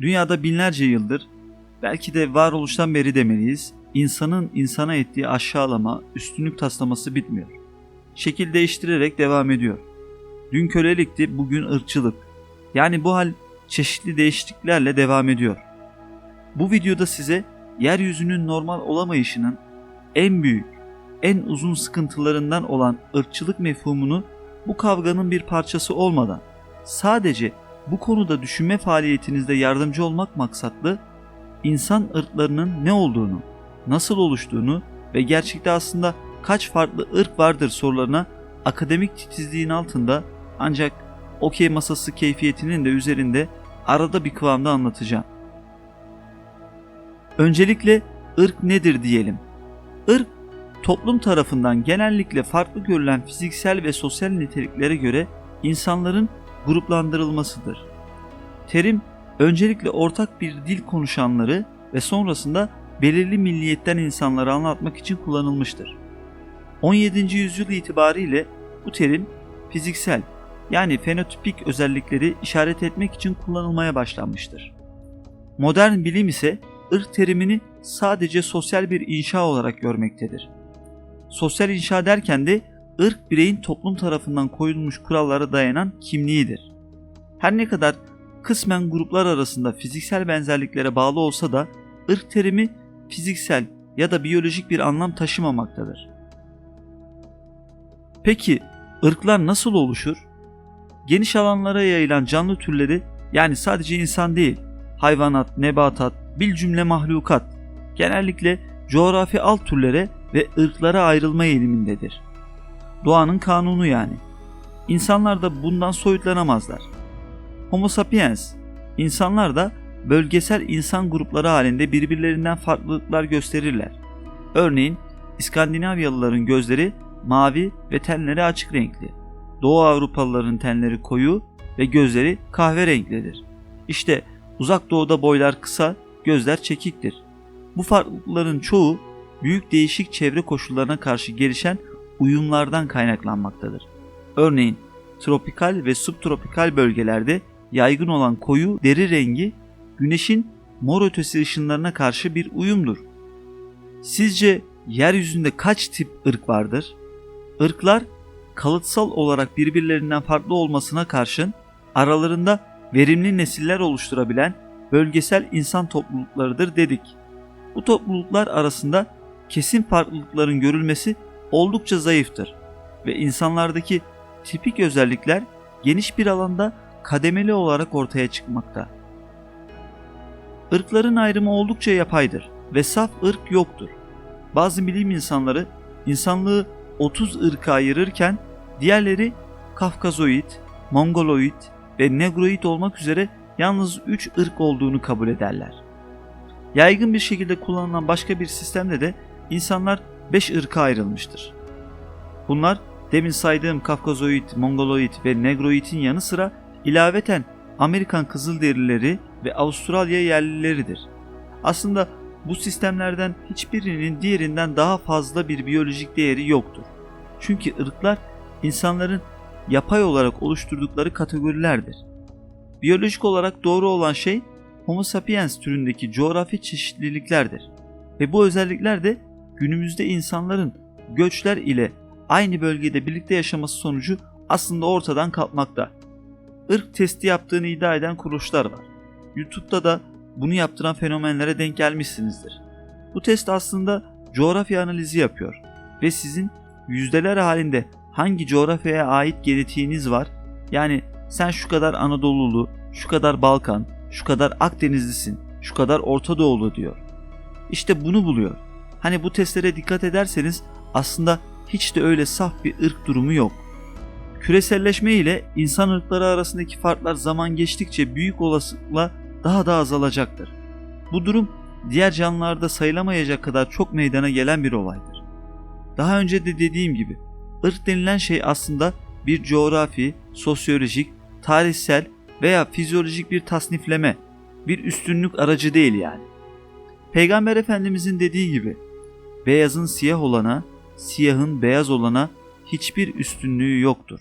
Dünyada binlerce yıldır, belki de varoluştan beri demeliyiz, insanın insana ettiği aşağılama, üstünlük taslaması bitmiyor. Şekil değiştirerek devam ediyor. Dün kölelikti, bugün ırkçılık. Yani bu hal çeşitli değişikliklerle devam ediyor. Bu videoda size yeryüzünün normal olamayışının en büyük, en uzun sıkıntılarından olan ırkçılık mefhumunu bu kavganın bir parçası olmadan sadece bu konuda düşünme faaliyetinizde yardımcı olmak maksatlı insan ırklarının ne olduğunu, nasıl oluştuğunu ve gerçekte aslında kaç farklı ırk vardır sorularına akademik titizliğin altında ancak okey masası keyfiyetinin de üzerinde arada bir kıvamda anlatacağım. Öncelikle ırk nedir diyelim. Irk toplum tarafından genellikle farklı görülen fiziksel ve sosyal niteliklere göre insanların gruplandırılmasıdır. Terim öncelikle ortak bir dil konuşanları ve sonrasında belirli milliyetten insanları anlatmak için kullanılmıştır. 17. yüzyıl itibariyle bu terim fiziksel yani fenotipik özellikleri işaret etmek için kullanılmaya başlanmıştır. Modern bilim ise ırk terimini sadece sosyal bir inşa olarak görmektedir. Sosyal inşa derken de ırk bireyin toplum tarafından koyulmuş kurallara dayanan kimliğidir. Her ne kadar kısmen gruplar arasında fiziksel benzerliklere bağlı olsa da ırk terimi fiziksel ya da biyolojik bir anlam taşımamaktadır. Peki ırklar nasıl oluşur? Geniş alanlara yayılan canlı türleri yani sadece insan değil, hayvanat, nebatat, bil cümle mahlukat genellikle coğrafi alt türlere ve ırklara ayrılma eğilimindedir. Doğanın kanunu yani. İnsanlar da bundan soyutlanamazlar. Homo sapiens, insanlar da bölgesel insan grupları halinde birbirlerinden farklılıklar gösterirler. Örneğin İskandinavyalıların gözleri mavi ve tenleri açık renkli. Doğu Avrupalıların tenleri koyu ve gözleri kahverenglidir. İşte uzak doğuda boylar kısa, gözler çekiktir. Bu farklılıkların çoğu büyük değişik çevre koşullarına karşı gelişen uyumlardan kaynaklanmaktadır. Örneğin tropikal ve subtropikal bölgelerde yaygın olan koyu deri rengi güneşin mor ötesi ışınlarına karşı bir uyumdur. Sizce yeryüzünde kaç tip ırk vardır? Irklar kalıtsal olarak birbirlerinden farklı olmasına karşın aralarında verimli nesiller oluşturabilen bölgesel insan topluluklarıdır dedik. Bu topluluklar arasında kesin farklılıkların görülmesi oldukça zayıftır ve insanlardaki tipik özellikler geniş bir alanda kademeli olarak ortaya çıkmakta. Irkların ayrımı oldukça yapaydır ve saf ırk yoktur. Bazı bilim insanları insanlığı 30 ırka ayırırken diğerleri Kafkazoid, Mongoloid ve Negroid olmak üzere yalnız 3 ırk olduğunu kabul ederler. Yaygın bir şekilde kullanılan başka bir sistemde de insanlar 5 ırka ayrılmıştır. Bunlar demin saydığım Kafkazoid, Mongoloid ve Negroid'in yanı sıra ilaveten Amerikan Kızılderilileri ve Avustralya yerlileridir. Aslında bu sistemlerden hiçbirinin diğerinden daha fazla bir biyolojik değeri yoktur. Çünkü ırklar insanların yapay olarak oluşturdukları kategorilerdir. Biyolojik olarak doğru olan şey Homo sapiens türündeki coğrafi çeşitliliklerdir. Ve bu özellikler de günümüzde insanların göçler ile aynı bölgede birlikte yaşaması sonucu aslında ortadan kalkmakta. Irk testi yaptığını iddia eden kuruluşlar var. YouTube'da da bunu yaptıran fenomenlere denk gelmişsinizdir. Bu test aslında coğrafya analizi yapıyor ve sizin yüzdeler halinde hangi coğrafyaya ait genetiğiniz var yani sen şu kadar Anadolulu, şu kadar Balkan, şu kadar Akdenizlisin, şu kadar Orta Doğulu diyor. İşte bunu buluyor. Hani bu testlere dikkat ederseniz aslında hiç de öyle saf bir ırk durumu yok. Küreselleşme ile insan ırkları arasındaki farklar zaman geçtikçe büyük olasılıkla daha da azalacaktır. Bu durum diğer canlılarda sayılamayacak kadar çok meydana gelen bir olaydır. Daha önce de dediğim gibi ırk denilen şey aslında bir coğrafi, sosyolojik, tarihsel veya fizyolojik bir tasnifleme, bir üstünlük aracı değil yani. Peygamber Efendimizin dediği gibi beyazın siyah olana, siyahın beyaz olana hiçbir üstünlüğü yoktur.